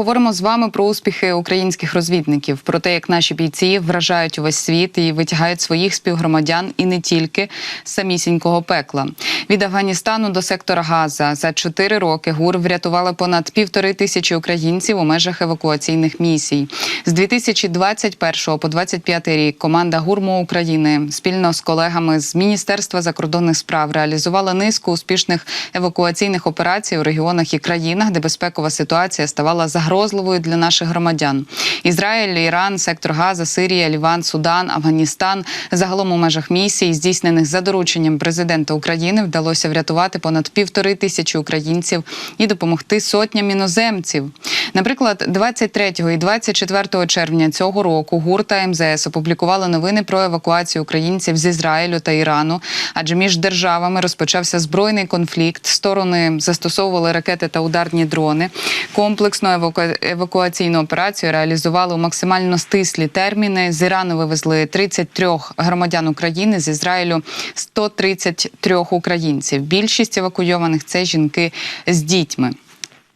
поговоримо з вами про успіхи українських розвідників, про те, як наші бійці вражають увесь світ і витягають своїх співгромадян і не тільки з самісінького пекла. Від Афганістану до сектора Газа за чотири роки ГУР врятували понад півтори тисячі українців у межах евакуаційних місій. З 2021 по 2025 рік команда ГУРМО України спільно з колегами з Міністерства закордонних справ реалізувала низку успішних евакуаційних операцій у регіонах і країнах, де безпекова ситуація ставала загрозливою для наших громадян. Ізраїль, Іран, сектор Газа, Сирія, Ліван, Судан, Афганістан. Загалом у межах місій, здійснених за дорученням президента України, вдалося врятувати понад півтори тисячі українців і допомогти сотням іноземців. Наприклад, 23 і 24 червня цього року ГУР МЗС опублікували новини про евакуацію українців з Ізраїлю та Ірану, адже між державами розпочався збройний конфлікт. Сторони застосовували ракети та ударні дрони. Комплексну еваку- евакуаційну операцію реалізували у максимально стислі терміни. З Ірану вивезли 33 громадян України, з Ізраїлю 133 українців. Більшість евакуйованих це жінки з дітьми.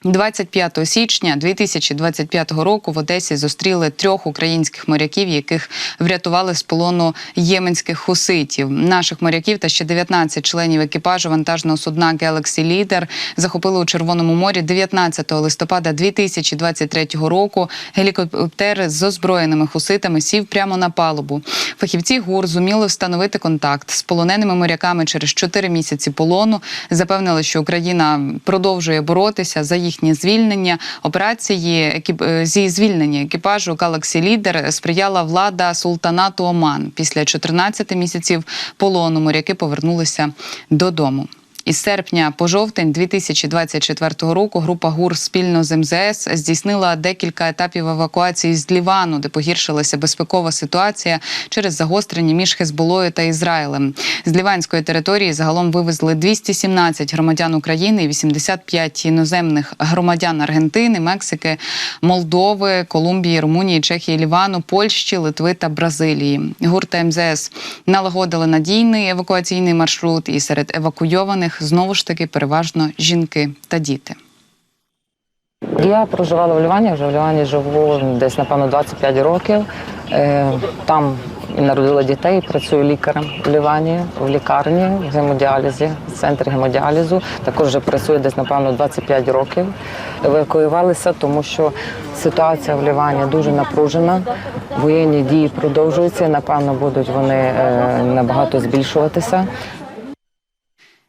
25 січня 2025 року в Одесі зустріли трьох українських моряків, яких врятували з полону єменських хуситів. Наших моряків та ще 19 членів екіпажу вантажного судна Galaxy Leader захопили у Червоному морі 19 листопада 2023 року. Гелікоптер з озброєними хуситами сів прямо на палубу. Фахівці ГУР зуміли встановити контакт з полоненими моряками через 4 місяці полону. Запевнили, що Україна продовжує боротися за їхнє звільнення. Операції е, зі звільнення екіпажу Galaxy Leader сприяла влада султанату Оман. Після 14 місяців полону моряки повернулися додому. Із серпня по жовтень 2024 року група ГУР спільно з МЗС здійснила декілька етапів евакуації з Лівану, де погіршилася безпекова ситуація через загострення між Хезболою та Ізраїлем. З ліванської території загалом вивезли 217 громадян України і 85 іноземних громадян Аргентини, Мексики, Молдови, Колумбії, Румунії, Чехії, Лівану, Польщі, Литви та Бразилії. ГУР та МЗС налагодили надійний евакуаційний маршрут, і серед евакуйованих знову ж таки переважно жінки та діти. Я проживала в Лівані, вже в Лівані живу десь, напевно, 25 років. Е, Там народила дітей, працюю лікарем в Лівані, в лікарні, в гемодіалізі, в центрі гемодіалізу. Також вже працюю десь, напевно, 25 років. Евакуювалися, тому що ситуація в Лівані дуже напружена. Воєнні дії продовжуються. Напевно, будуть вони е, набагато збільшуватися.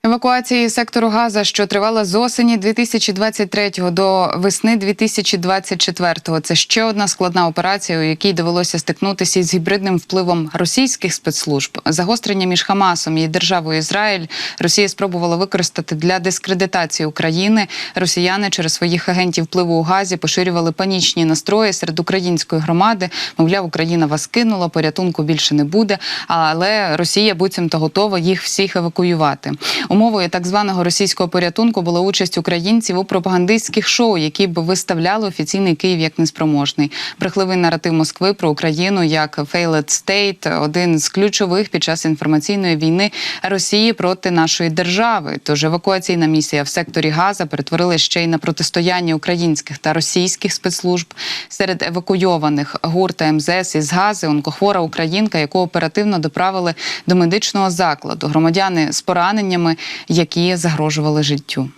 Евакуації сектору Газа, що тривала з осені 2023 до весни 2024. Це ще одна складна операція, у якій довелося стикнутися із гібридним впливом російських спецслужб. Загострення між Хамасом і державою Ізраїль Росія спробувала використати для дискредитації України. Росіяни через своїх агентів впливу у Газі поширювали панічні настрої серед української громади. Мовляв, Україна вас кинула, порятунку більше не буде. Але Росія буцімто готова їх всіх евакуювати. Умовою так званого російського порятунку була участь українців у пропагандистських шоу, які б виставляли офіційний Київ як неспроможний. Брехливий наратив Москви про Україну як «failed state» – один з ключових під час інформаційної війни Росії проти нашої держави. Тож евакуаційна місія в секторі Газа перетворилася ще й на протистояння українських та російських спецслужб серед евакуйованих ГУР та МЗС із Гази. Онкохвора українка, яку оперативно доправили до медичного закладу. Громадяни з пораненнями, які загрожували життю.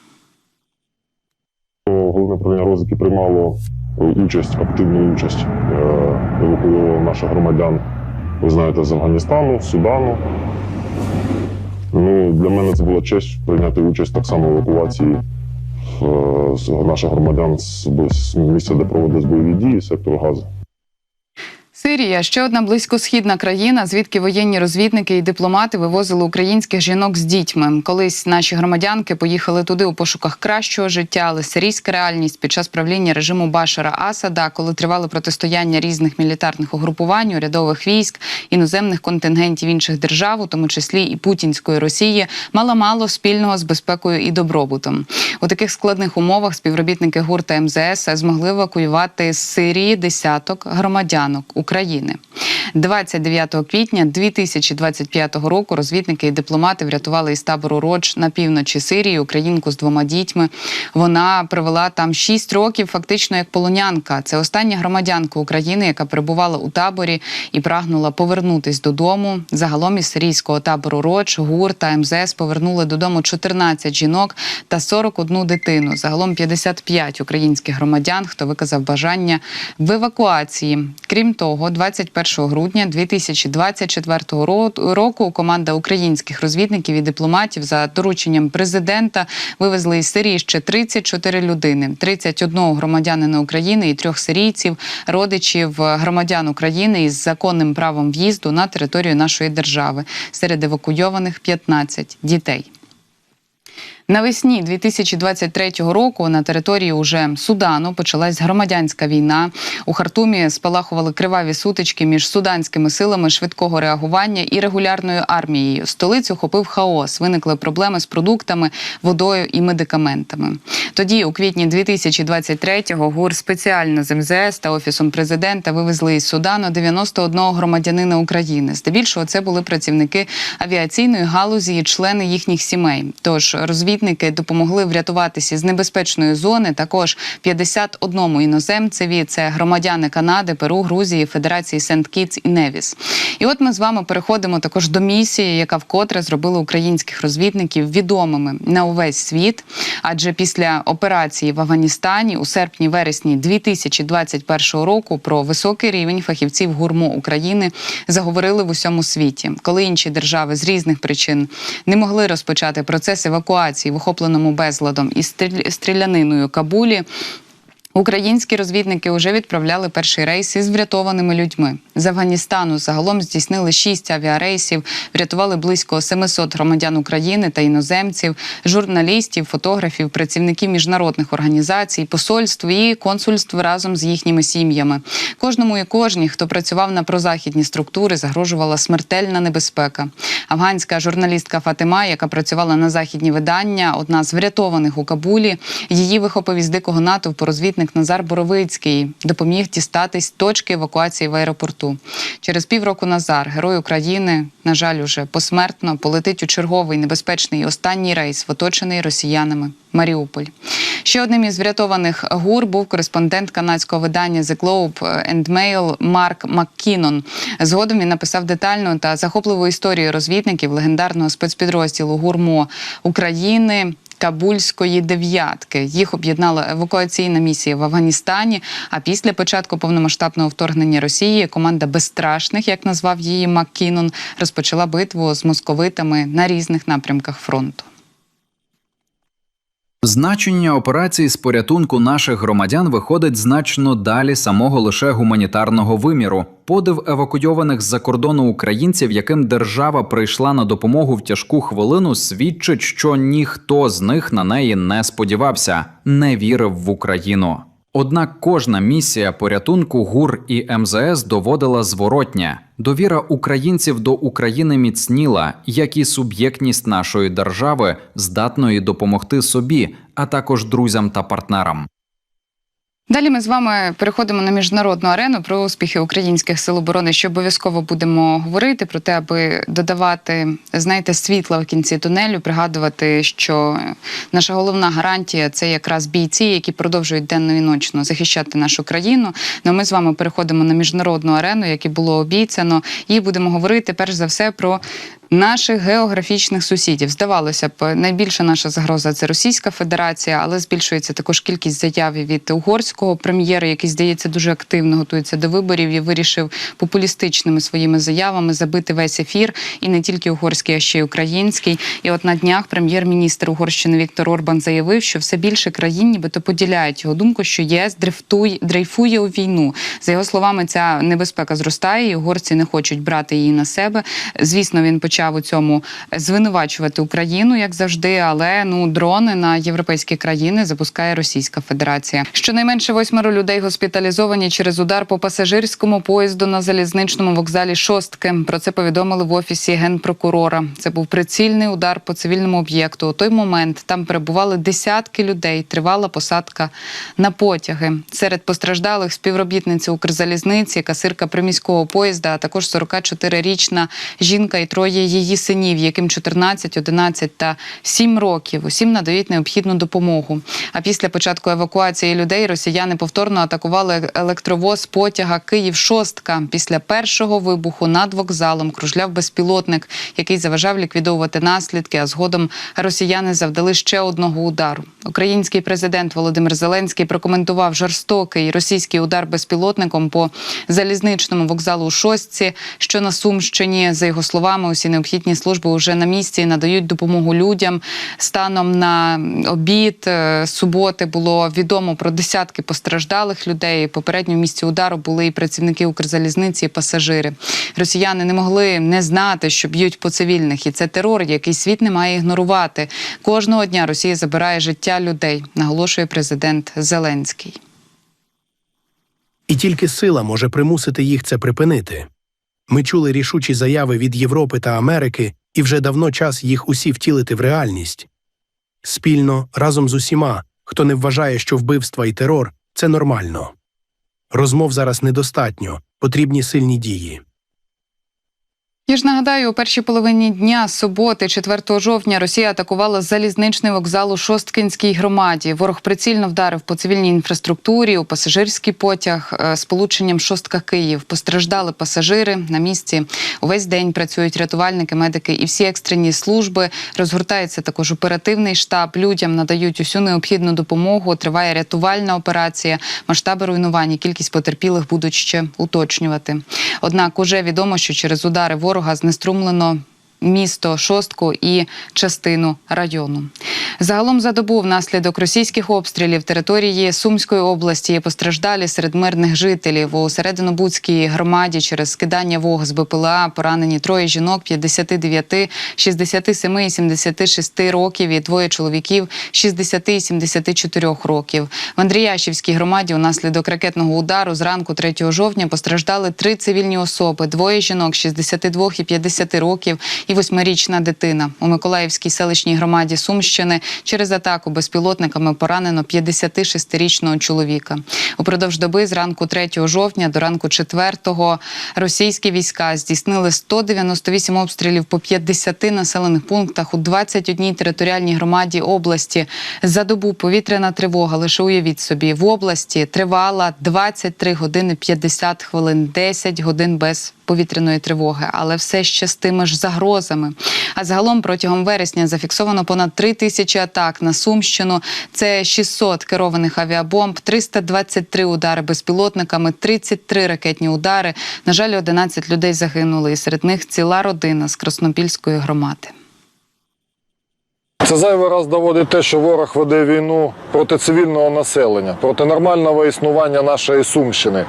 Головне управління розвідки приймало участь, активну участь, е, евакуювало наших громадян, ви знаєте, з Афганістану, Судану. Ну, для мене це була честь прийняти участь так само в евакуації е, наших громадян з місця, де проводились бойові дії, сектору газу. Сирія ще одна близькосхідна країна, звідки воєнні розвідники і дипломати вивозили українських жінок з дітьми. Колись наші громадянки поїхали туди у пошуках кращого життя, але сирійська реальність під час правління режиму Башара Асада, коли тривали протистояння різних мілітарних угрупувань, урядових військ, іноземних контингентів інших держав, у тому числі і путінської Росії, мала мало спільного з безпекою і добробутом. У таких складних умовах співробітники ГУР та МЗС змогли евакуювати з Сирії десяток громадянок України. 29 квітня 2025 року розвідники і дипломати врятували із табору Роч на півночі Сирії українку з двома дітьми. Вона провела там 6 років, фактично як полонянка. Це остання громадянка України, яка перебувала у таборі і прагнула повернутись додому. Загалом із сирійського табору Роч, ГУР та МЗС повернули додому 14 жінок та 41 дитину. Загалом 55 українських громадян, хто виказав бажання в евакуації. Крім того, 21 грудня 2024 року команда українських розвідників і дипломатів за дорученням президента вивезли із Сирії ще 34 людини, 31 громадянина України і трьох сирійців, родичів громадян України із законним правом в'їзду на територію нашої держави. Серед евакуйованих 15 дітей. Навесні 2023 року на території уже Судану почалась громадянська війна. У Хартумі спалахували криваві сутички між суданськими силами швидкого реагування і регулярною армією. Столицю хопив хаос. Виникли проблеми з продуктами, водою і медикаментами. Тоді, у квітні 2023-го, ГУР спеціально з МЗС та офісом президента вивезли із Судану 91 громадянина України. Здебільшого це були працівники авіаційної галузі і члени їхніх сімей. Тож розвідники допомогли врятуватися з небезпечної зони. Також 51 іноземцеві це громадяни Канади, Перу, Грузії, Федерації Сент-Кітс і Невіс. І от ми з вами переходимо також до місії, яка вкотре зробила українських розвідників відомими на увесь світ. Адже після операції в Афганістані у серпні-вересні 2021 року про високий рівень фахівців ГУРМО України заговорили в усьому світі, коли інші держави з різних причин не могли розпочати процес евакуації в охопленому безладом і стріляниною Кабулі. Українські розвідники вже відправляли перший рейс із врятованими людьми. З Афганістану загалом здійснили шість авіарейсів, врятували близько 700 громадян України та іноземців, журналістів, фотографів, працівників міжнародних організацій, посольств і консульств разом з їхніми сім'ями. Кожному і кожній, хто працював на прозахідні структури, загрожувала смертельна небезпека. Афганська журналістка Фатима, яка працювала на західні видання, одна з врятованих у Кабулі. Її вихопив із дикого натовпу розвідник Назар Боровицький, допоміг дістатись точки евакуації в аеропорту. Через півроку Назар, герой України, на жаль, уже посмертно полетить у черговий небезпечний останній рейс, в оточений росіянами Маріуполь. Ще одним із врятованих гур був кореспондент канадського видання The Globe and Mail Марк Маккінон. Згодом він написав детальну та захопливу історію розвідників легендарного спецпідрозділу ГУРМО України. Кабульської дев'ятки їх об'єднала евакуаційна місія в Афганістані. А після початку повномасштабного вторгнення Росії команда безстрашних, як назвав її Маккінон, розпочала битву з московитами на різних напрямках фронту. Значення операції з порятунку наших громадян виходить значно далі самого лише гуманітарного виміру. Подив евакуйованих з-за кордону українців, яким держава прийшла на допомогу в тяжку хвилину, свідчить, що ніхто з них на неї не сподівався, не вірив в Україну. Однак кожна місія порятунку ГУР і МЗС доводила зворотня. Довіра українців до України міцніла, як і суб'єктність нашої держави, здатної допомогти собі, а також друзям та партнерам. Далі ми з вами переходимо на міжнародну арену про успіхи українських сил оборони, що обов'язково будемо говорити про те, аби додавати, знаєте, світла в кінці тунелю, пригадувати, що наша головна гарантія це якраз бійці, які продовжують денно і ночно захищати нашу країну. Ну, ми з вами переходимо на міжнародну арену, як і було обіцяно, і будемо говорити перш за все про наших географічних сусідів. Здавалося б, найбільша наша загроза це Російська Федерація, але збільшується також кількість заяв від угорського прем'єра, який здається дуже активно готується до виборів і вирішив популістичними своїми заявами забити весь ефір, і не тільки угорський, а ще й український. І от на днях прем'єр-міністр Угорщини Віктор Орбан заявив, що все більше країн, нібито поділяють його думку, що ЄС дрифтує дрейфує у війну. За його словами, ця небезпека зростає, і угорці не хочуть брати її на себе. Звісно, він почав почав у цьому звинувачувати Україну, як завжди. Але ну дрони на європейські країни запускає Російська Федерація. Щонайменше восьмеро людей госпіталізовані через удар по пасажирському поїзду на залізничному вокзалі Шостки. Про це повідомили в офісі генпрокурора. Це був прицільний удар по цивільному об'єкту. У той момент там перебували десятки людей. Тривала посадка на потяги. Серед постраждалих співробітниці Укрзалізниці, касирка приміського поїзда, а також 44-річна жінка і троє її синів, яким 14, 11 та 7 років. Усім надають необхідну допомогу. А після початку евакуації людей росіяни повторно атакували електровоз потяга Київ Шостка. Після першого вибуху над вокзалом кружляв безпілотник, який заважав ліквідовувати наслідки. А згодом росіяни завдали ще одного удару. Український президент Володимир Зеленський прокоментував жорстокий російський удар безпілотником по залізничному вокзалу у Шостці, що на Сумщині. За його словами, усі необхідні служби вже на місці надають допомогу людям. Станом на обід е, суботи було відомо про десятки постраждалих людей. Попередньо в місці удару були і працівники Укрзалізниці, і пасажири. Росіяни не могли не знати, що б'ють по цивільних, і це терор, який світ не має ігнорувати. Кожного дня Росія забирає життя людей, наголошує президент Зеленський. І тільки сила може примусити їх це припинити. Ми чули рішучі заяви від Європи та Америки, і вже давно час їх усі втілити в реальність. Спільно, разом з усіма, хто не вважає, що вбивства і терор це нормально. Розмов зараз недостатньо, потрібні сильні дії. Я ж нагадаю, у першій половині дня суботи, 4 жовтня, Росія атакувала залізничний вокзал у Шосткинській громаді. Ворог прицільно вдарив по цивільній інфраструктурі у пасажирський потяг е, з полученням Шостка Київ. Постраждали пасажири на місці. Увесь день працюють рятувальники, медики і всі екстрені служби. Розгортається також оперативний штаб. Людям надають усю необхідну допомогу. Триває рятувальна операція. Масштаби руйнувань, і кількість потерпілих будуть ще уточнювати. Однак, уже відомо, що через удари ворога знеструмлено. Місто Шостку і частину району. Загалом за добу внаслідок російських обстрілів території Сумської області є постраждалі серед мирних жителів. У серединобудській громаді через скидання вог з БПЛА поранені троє жінок 59, 67 і 76 років і двоє чоловіків 60 і 74 років. В Андріяшівській громаді унаслідок ракетного удару зранку 3 жовтня постраждали три цивільні особи: двоє жінок 62 і 50 років і восьмирічна дитина. У Миколаївській селищній громаді Сумщини через атаку безпілотниками поранено 56-річного чоловіка. Упродовж доби з ранку 3 жовтня до ранку 4 російські війська здійснили 198 обстрілів по 50 населених пунктах у 21 територіальній громаді області. За добу повітряна тривога, лише уявіть собі, в області тривала 23 години 50 хвилин, 10 годин без повітряної тривоги, але все ще з тими ж загрозами. А загалом протягом вересня зафіксовано понад 3 тисячі атак на Сумщину. Це 600 керованих авіабомб, 323 удари безпілотниками, 33 ракетні удари. На жаль, 11 людей загинули, і серед них ціла родина з Краснопільської громади. Це зайвий раз доводить те, що ворог веде війну проти цивільного населення, проти нормального існування нашої Сумщини.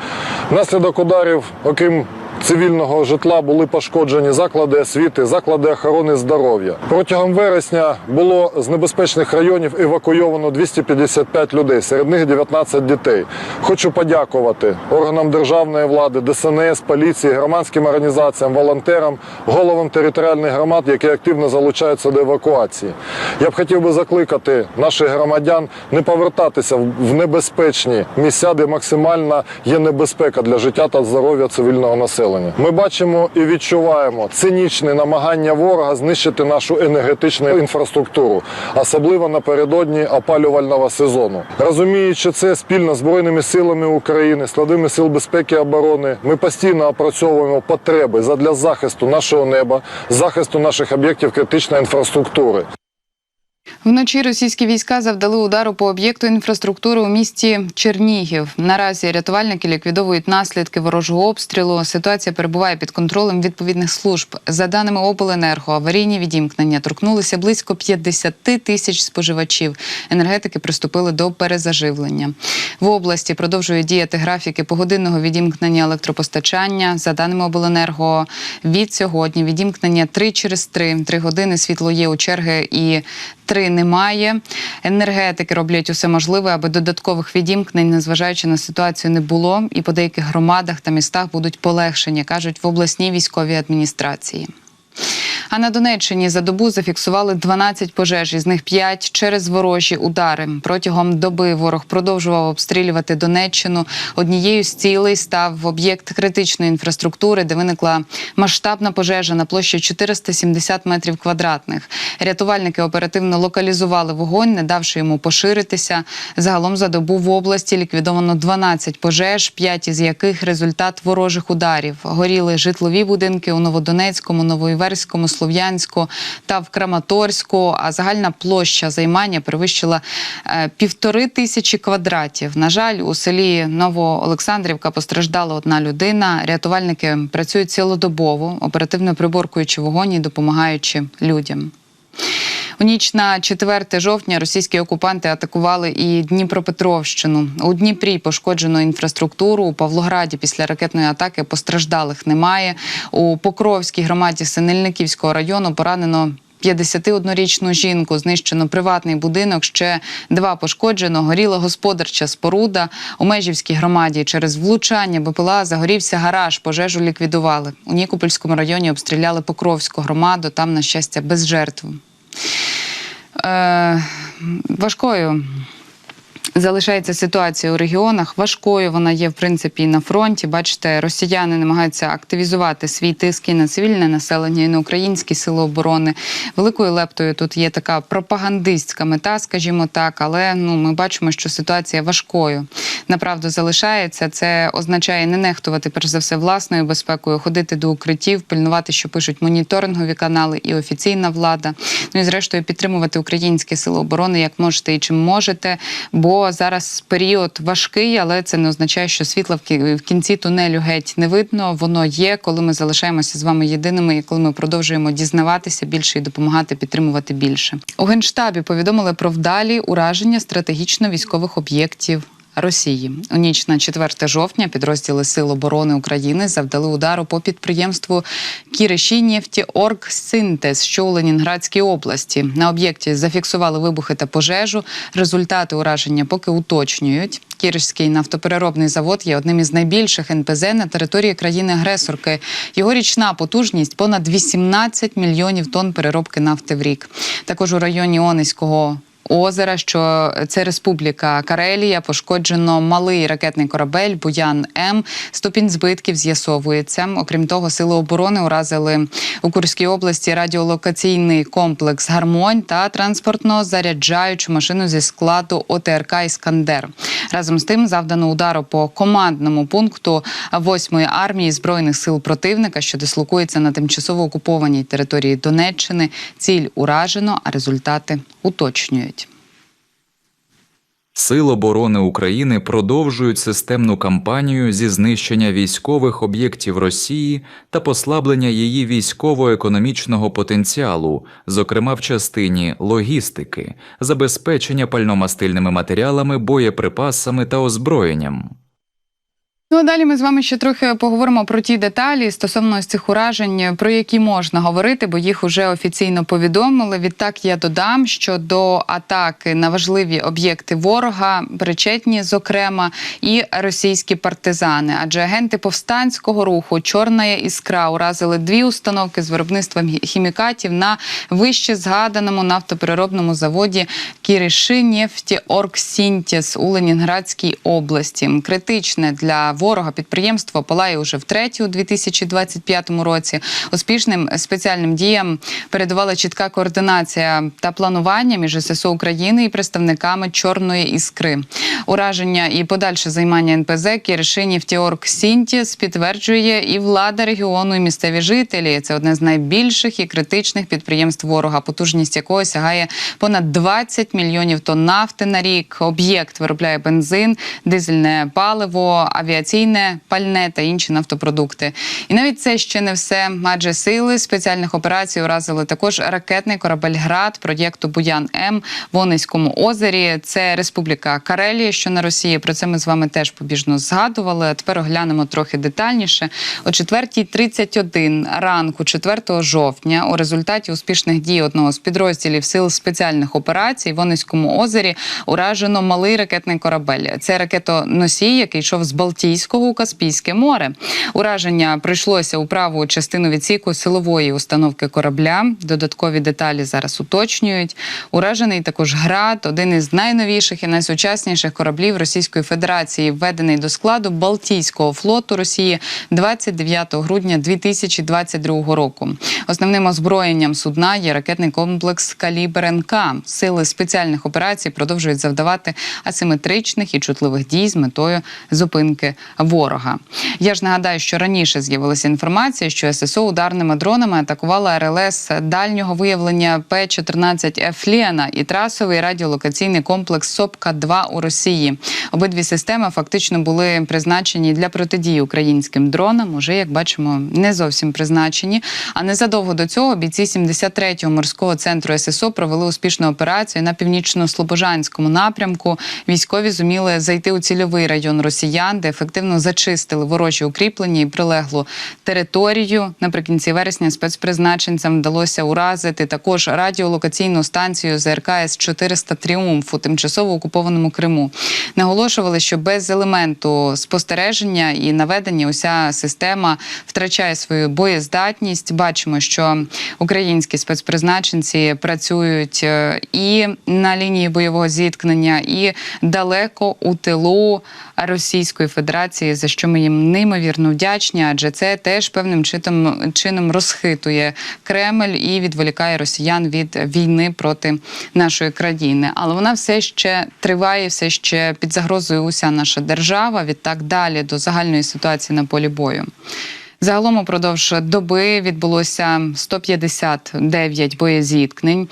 Внаслідок ударів, окрім цивільного житла, були пошкоджені заклади освіти, заклади охорони здоров'я. Протягом вересня було з небезпечних районів евакуйовано 255 людей, серед них 19 дітей. Хочу подякувати органам державної влади, ДСНС, поліції, громадським організаціям, волонтерам, головам територіальних громад, які активно залучаються до евакуації. Я б хотів би закликати наших громадян не повертатися в небезпечні місця, де максимальна є небезпека для життя та здоров'я цивільного населення. Ми бачимо і відчуваємо цинічне намагання ворога знищити нашу енергетичну інфраструктуру, особливо напередодні опалювального сезону. Розуміючи це спільно збройними силами України, складами сил безпеки і оборони, ми постійно опрацьовуємо потреби задля захисту нашого неба, захисту наших об'єктів критичної інфраструктури. Вночі російські війська завдали удару по об'єкту інфраструктури у місті Чернігів. Наразі рятувальники ліквідовують наслідки ворожого обстрілу. Ситуація перебуває під контролем відповідних служб. За даними обленерго, аварійні відімкнення торкнулися близько 50 тисяч споживачів. Енергетики приступили до перезаживлення. В області продовжують діяти графіки погодинного відімкнення електропостачання. За даними обленерго, від сьогодні відімкнення 3 через 3. 3 години світло є у черги і 3 немає. Енергетики роблять усе можливе, аби додаткових відімкнень, незважаючи на ситуацію, не було. І по деяких громадах та містах будуть полегшення, кажуть в обласній військовій адміністрації. А на Донеччині за добу зафіксували 12 пожеж, із них 5 через ворожі удари. Протягом доби ворог продовжував обстрілювати Донеччину. Однією з цілей став об'єкт критичної інфраструктури, де виникла масштабна пожежа на площі 470 метрів квадратних. Рятувальники оперативно локалізували вогонь, не давши йому поширитися. Загалом за добу в області ліквідовано 12 пожеж, 5 із яких результат ворожих ударів. Горіли житлові будинки у Новодонецькому, Новоіверському, Слов'янську та в Краматорську. А загальна площа займання перевищила е, півтори тисячі квадратів. На жаль, у селі Новоолександрівка постраждала одна людина. Рятувальники працюють цілодобово, оперативно приборкуючи вогонь і допомагаючи людям. У ніч на 4 жовтня російські окупанти атакували і Дніпропетровщину. У Дніпрі пошкоджено інфраструктуру. У Павлограді після ракетної атаки постраждалих немає. У Покровській громаді Синельниківського району поранено. 51-річну жінку знищено приватний будинок. Ще два пошкоджено. Горіла господарча споруда у Межівській громаді. Через влучання БПЛА загорівся гараж. Пожежу ліквідували. У Нікопольському районі обстріляли Покровську громаду. Там, на щастя, без жертв. Е, важкою залишається ситуація у регіонах. Важкою вона є в принципі на фронті. Бачите, росіяни намагаються активізувати свій тиск і на цивільне населення, і на українські сили оборони. Великою лептою тут є така пропагандистська мета, скажімо так, але ну ми бачимо, що ситуація важкою. Направду залишається. Це означає не нехтувати перш за все власною безпекою, ходити до укриттів, пильнувати, що пишуть моніторингові канали і офіційна влада. Ну і зрештою підтримувати українські сили оборони як можете і чим можете. Бо зараз період важкий, але це не означає, що світла в кі- в кінці тунелю геть не видно. Воно є, коли ми залишаємося з вами єдиними, і коли ми продовжуємо дізнаватися більше і допомагати підтримувати більше. У генштабі повідомили про вдалі ураження стратегічно військових об'єктів. Росії у ніч на 4 жовтня підрозділи Сил оборони України завдали удару по підприємству Синтез, що у Ленінградській області. На об'єкті зафіксували вибухи та пожежу. Результати ураження поки уточнюють. Кіришський нафтопереробний завод є одним із найбільших НПЗ на території країни-агресорки. Його річна потужність понад 18 мільйонів тонн переробки нафти в рік. Також у районі Онеського озера, що це Республіка Карелія. Пошкоджено малий ракетний корабель Буян М. Ступінь збитків з'ясовується. Окрім того, сили оборони уразили у Курській області радіолокаційний комплекс Гармонь та транспортно-заряджаючу машину зі складу ОТРК Іскандер. Разом з тим завдано удару по командному пункту 8-ї армії збройних сил противника, що дислокується на тимчасово окупованій території Донеччини. Ціль уражено, а результати уточнюють. Сил оборони України продовжують системну кампанію зі знищення військових об'єктів Росії та послаблення її військово-економічного потенціалу, зокрема в частині логістики, забезпечення пальномастильними матеріалами, боєприпасами та озброєнням. Ну а далі ми з вами ще трохи поговоримо про ті деталі стосовно цих уражень, про які можна говорити, бо їх уже офіційно повідомили. Відтак я додам, що до атаки на важливі об'єкти ворога причетні, зокрема, і російські партизани, адже агенти повстанського руху Чорна іскра уразили дві установки з виробництвом хімікатів на вище згаданому нафтопереробному заводі Кіриши Нефті Оргсінтіс у Ленінградській області. Критичне для ворога підприємство палає уже втретє у 2025 році. Успішним спеціальним діям передувала чітка координація та планування між ССО України і представниками Чорної іскри. Ураження і подальше займання НПЗ Кіришинів Тіорг Сінтіс підтверджує і влада регіону, і місцеві жителі. Це одне з найбільших і критичних підприємств ворога, потужність якого сягає понад 20 мільйонів тонн нафти на рік. Об'єкт виробляє бензин, дизельне паливо, авіаційне пальне та інші нафтопродукти. І навіть це ще не все, адже сили спеціальних операцій уразили також ракетний корабель Град проєкту Буян М в Онезькому озері. Це Республіка Карелія, що на Росії. Про це ми з вами теж побіжно згадували. А тепер оглянемо трохи детальніше. О 4.31 ранку, 4 жовтня, у результаті успішних дій одного з підрозділів сил спеціальних операцій в Онезькому озері уражено малий ракетний корабель. Це ракетоносій, який йшов з Балтійського у Каспійське море. Ураження прийшлося у праву частину відсіку силової установки корабля. Додаткові деталі зараз уточнюють. Уражений також град, один із найновіших і найсучасніших кораблів Російської Федерації, введений до складу Балтійського флоту Росії 29 грудня 2022 року. Основним озброєнням судна є ракетний комплекс Калібр НК. Сили спеціальних операцій продовжують завдавати асиметричних і чутливих дій з метою зупинки ворога. Я ж нагадаю, що раніше з'явилася інформація, що ССО ударними дронами атакувала РЛС дальнього виявлення П-14 Флєна і трасовий радіолокаційний комплекс Сопка 2 у Росії. Обидві системи фактично були призначені для протидії українським дронам. Уже як бачимо, не зовсім призначені. А незадовго до цього бійці 73-го морського центру ССО провели успішну операцію на північно-слобожанському напрямку. Військові зуміли зайти у цільовий район росіян, де ефективно зачистили ворожі укріплення і прилеглу територію. Наприкінці вересня спецпризначенцям вдалося уразити також радіолокаційну станцію ЗРК С-400 Тріумф у тимчасово окупованому Криму. Наголошували, що без елементу спостереження і наведення уся система втрачає свою боєздатність. Бачимо, що українські спецпризначенці працюють е, і на лінії бойового зіткнення, і далеко у тилу Російської Федерації, за що ми їм неймовірно вдячні, адже це теж певним чином, чином розхитує Кремль і відволікає росіян від війни проти нашої країни. Але вона все ще триває, все ще під загрозою уся наша держава. Відтак далі до загальної ситуації на полі бою. Загалом упродовж доби відбулося 159 боєзіткнень.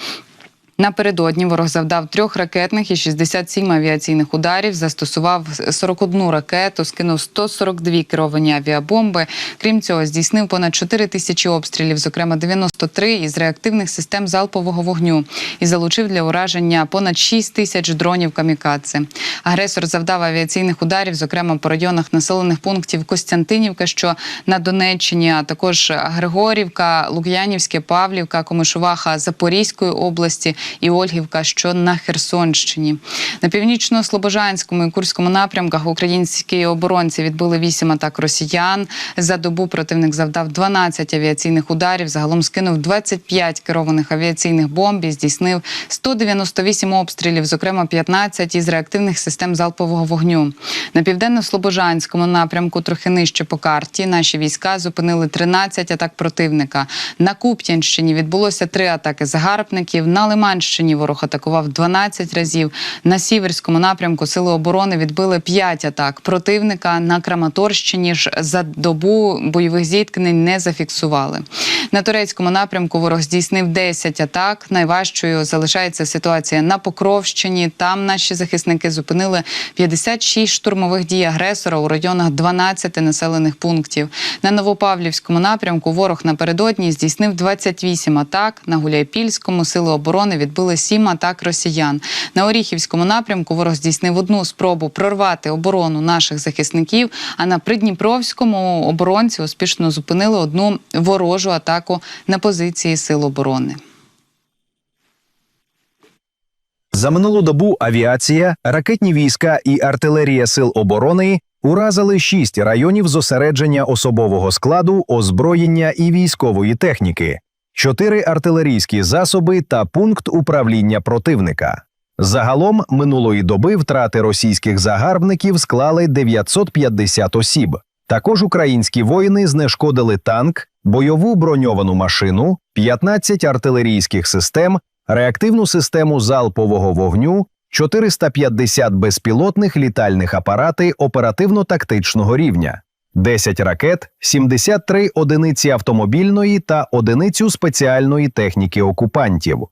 Напередодні ворог завдав трьох ракетних і 67 авіаційних ударів, застосував 41 ракету, скинув 142 керовані авіабомби. Крім цього, здійснив понад 4 тисячі обстрілів, зокрема 93 із реактивних систем залпового вогню, і залучив для ураження понад 6 тисяч дронів камікадзе. Агресор завдав авіаційних ударів, зокрема по районах населених пунктів Костянтинівка, що на Донеччині, а також Григорівка, Лук'янівське, Павлівка, Комишуваха Запорізької області і Ольгівка, що на Херсонщині. На північно-слобожанському і Курському напрямках українські оборонці відбили вісім атак росіян. За добу противник завдав 12 авіаційних ударів. Загалом скинув 25 керованих авіаційних бомб і здійснив 198 обстрілів, зокрема 15 із реактивних систем залпового вогню. На південно-слобожанському напрямку, трохи нижче по карті, наші війська зупинили 13 атак противника. На Куп'янщині відбулося три атаки загарбників. На Лиманщині ворог атакував 12 разів. На сіверському напрямку сили оборони відбили 5 атак противника. На Краматорщині ж за добу бойових зіткнень не зафіксували. На турецькому напрямку ворог здійснив 10 атак. Найважчою залишається ситуація на Покровщині. Там наші захисники зупинили 56 штурмових дій агресора у районах 12 населених пунктів. На Новопавлівському напрямку ворог напередодні здійснив 28 атак. На Гуляйпільському сили оборони відбили 7 атак росіян. На Оріхівському напрямку ворог здійснив одну спробу прорвати оборону наших захисників. А на Придніпровському оборонці успішно зупинили одну ворожу атаку на позиції сил оборони. За минулу добу авіація, ракетні війська і артилерія сил оборони уразили шість районів зосередження особового складу, озброєння і військової техніки, чотири артилерійські засоби та пункт управління противника. Загалом минулої доби втрати російських загарбників склали 950 осіб. Також українські воїни знешкодили танк, бойову броньовану машину, 15 артилерійських систем, реактивну систему залпового вогню, 450 безпілотних літальних апарати оперативно-тактичного рівня, 10 ракет, 73 одиниці автомобільної та одиницю спеціальної техніки окупантів.